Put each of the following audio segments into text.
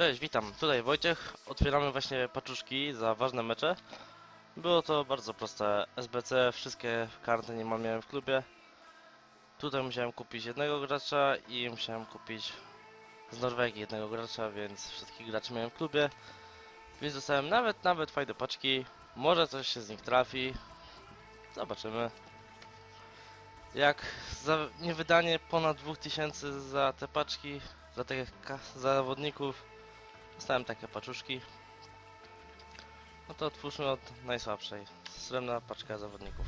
Cześć, witam. Tutaj Wojciech. Otwieramy właśnie paczuszki za ważne mecze. Było to bardzo proste. SBC, wszystkie karty niemal miałem w klubie. Tutaj musiałem kupić jednego gracza i musiałem kupić z Norwegii jednego gracza, więc wszystkich graczy miałem w klubie. Więc dostałem nawet, nawet fajne paczki. Może coś się z nich trafi. Zobaczymy. Jak za niewydanie ponad 2000 za te paczki, za tych zawodników, dostałem takie paczuszki. No to otwórzmy od najsłabszej. Srebrna paczka zawodników.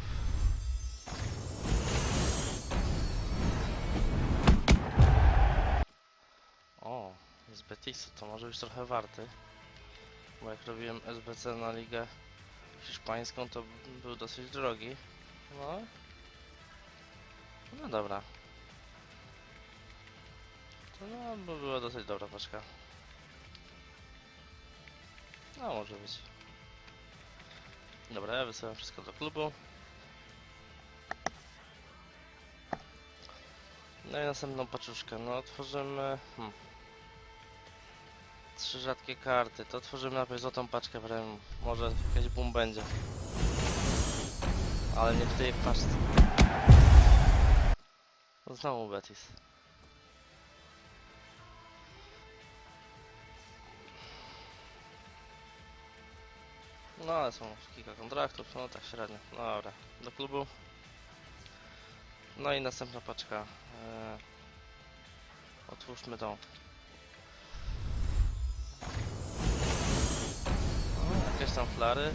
O, z Betisu to może być trochę warty. Bo jak robiłem SBC na ligę hiszpańską, to był dosyć drogi. No. No dobra. To no, bo była dosyć dobra paczka. No, może być. Dobra, ja wysyłam wszystko do klubu. No i następną paczuszkę. No, otworzymy... Hmm. Trzy rzadkie karty. To otworzymy najpierw złotą paczkę premium. Może jakaś boom będzie. Ale nie w tej paczce. Znowu Betis. No ale są kilka kontraktów, no tak średnio. Dobra, do klubu. No i następna paczka. Eee, otwórzmy tą. O, jakieś tam flary.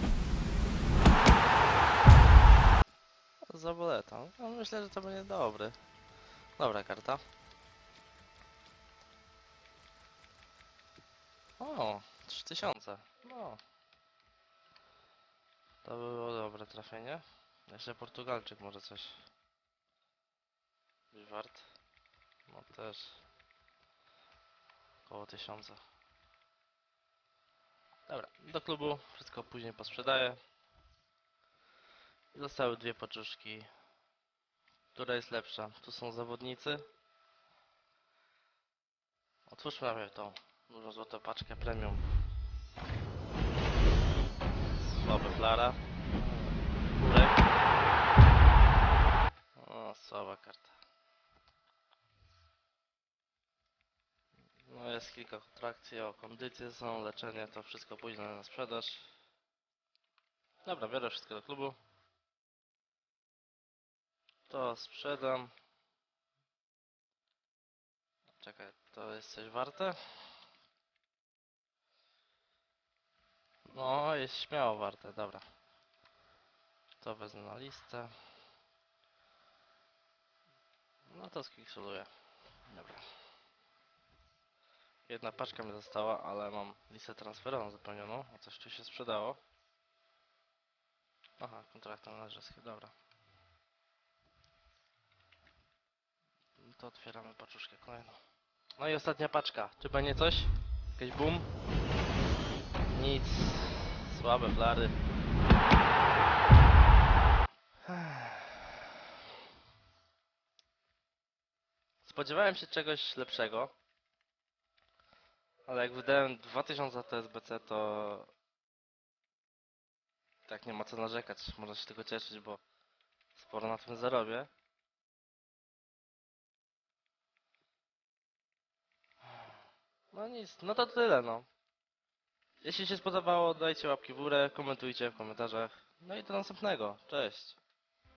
Zaboleta. No, myślę, że to będzie dobry. Dobra karta. O, 3000. No. To było dobre trafienie. Jeszcze Portugalczyk może coś. Być wart. No też. Około 1000. Dobra, do klubu. Wszystko później posprzedaję. I Zostały dwie paczuszki. Która jest lepsza? Tu są zawodnicy. Otwórzmy najpierw tą dużą złotą paczkę premium. Słaby flara. Kurek. O, słaba karta. No jest kilka kontrakcji, o kondycje są, leczenie, to wszystko pójdzie na sprzedaż. Dobra, biorę wszystko do klubu. To sprzedam. Czekaj, to jest coś warte? No, jest śmiało warte, dobra. To wezmę na listę. No to skliksuluję. Dobra. Jedna paczka mi została, ale mam listę transferową zapełnioną, a coś tu się sprzedało. Aha, kontrakt menedżerski, dobra. No to otwieramy paczuszkę kolejną. No i ostatnia paczka. Czy będzie coś? Jakiś boom? Nic. Słabe flary. Spodziewałem się czegoś lepszego. Ale jak wydałem 2000 TSBC to... Tak nie ma co narzekać. Można się tylko cieszyć, bo sporo na tym zarobię. No nic, no to tyle no. Jeśli się spodobało, dajcie łapki w górę, komentujcie w komentarzach. No i do następnego. Cześć.